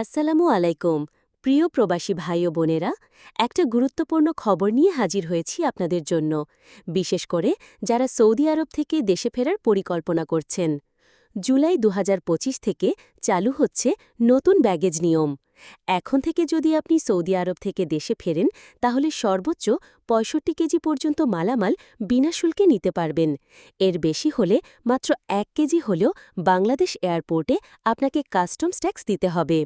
আসসালামু আলাইকুম, প্রিয় প্রবাসী ভাই ও বোনেরা, একটা গুরুত্বপূর্ণ খবর নিয়ে হাজির হয়েছি আপনাদের জন্য, বিশেষ করে যারা সৌদি আরব থেকে দেশে ফেরার পরিকল্পনা করছেন। জুলাই দু হাজার পঁচিশ থেকে চালু হচ্ছে নতুন ব্যাগেজ নিয়ম। এখন থেকে যদি আপনি সৌদি আরব থেকে দেশে ফেরেন, তাহলে সর্বোচ্চ পঁয়ষট্টি কেজি পর্যন্ত মালামাল বিনা শুল্কে নিতে পারবেন। এর বেশি হলে মাত্র এক কেজি হলেও বাংলাদেশ এয়ারপোর্টে আপনাকে কাস্টমস ট্যাক্স দিতে হবে।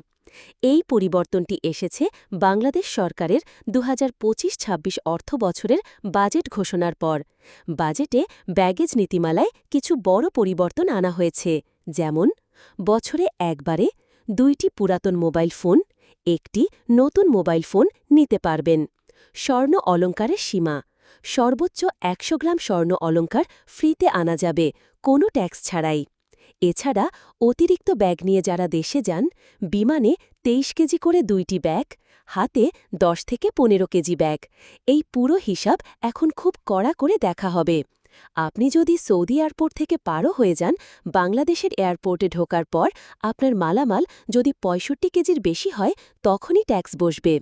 এই পরিবর্তনটি এসেছে বাংলাদেশ সরকারের দু হাজার পঁচিশ ছাব্বিশ অর্থ বছরের বাজেট ঘোষণার পর। বাজেটে ব্যাগেজ নীতিমালায় কিছু বড় পরিবর্তন আনা হয়েছে, যেমন বছরে একবারে দুইটি পুরাতন মোবাইল ফোন, একটি নতুন মোবাইল ফোন নিতে পারবেন। স্বর্ণ অলঙ্কারের সীমা, সর্বোচ্চ একশো গ্রাম স্বর্ণ অলঙ্কার ফ্রিতে আনা যাবে, কোনো ট্যাক্স ছাড়াই। এছাড়া অতিরিক্ত ব্যাগ নিয়ে যারা দেশে যান, বিমানে তেইশ কেজি করে দুইটি ব্যাগ, হাতে দশ থেকে পনেরো কেজি ব্যাগ। এই পুরো হিসাব এখন খুব কড়া করে দেখা হবে। আপনি যদি সৌদি এয়ারপোর্ট থেকে পারও হয়ে যান, বাংলাদেশের এয়ারপোর্টে ঢোকার পর আপনার মালামাল যদি পঁয়ষট্টি কেজির বেশি হয়, তখনই ট্যাক্স বসবে।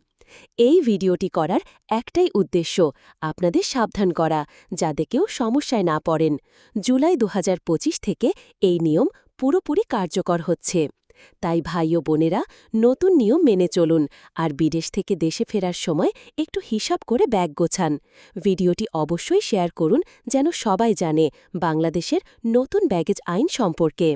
এই ভিডিওটি করার একটাই উদ্দেশ্য, আপনাদের সাবধান করা, যাতে কেউ সমস্যায় না পড়েন। জুলাই দু হাজার পঁচিশ থেকে এই নিয়ম পুরোপুরি কার্যকর হচ্ছে। তাই ভাই ও বোনেরা, নতুন নিয়ম মেনে চলুন আর বিদেশ থেকে দেশে ফেরার সময় একটু হিসাব করে ব্যাগ গোছান। ভিডিওটি অবশ্যই শেয়ার করুন, যেন সবাই জানে বাংলাদেশের নতুন ব্যাগেজ আইন সম্পর্কে।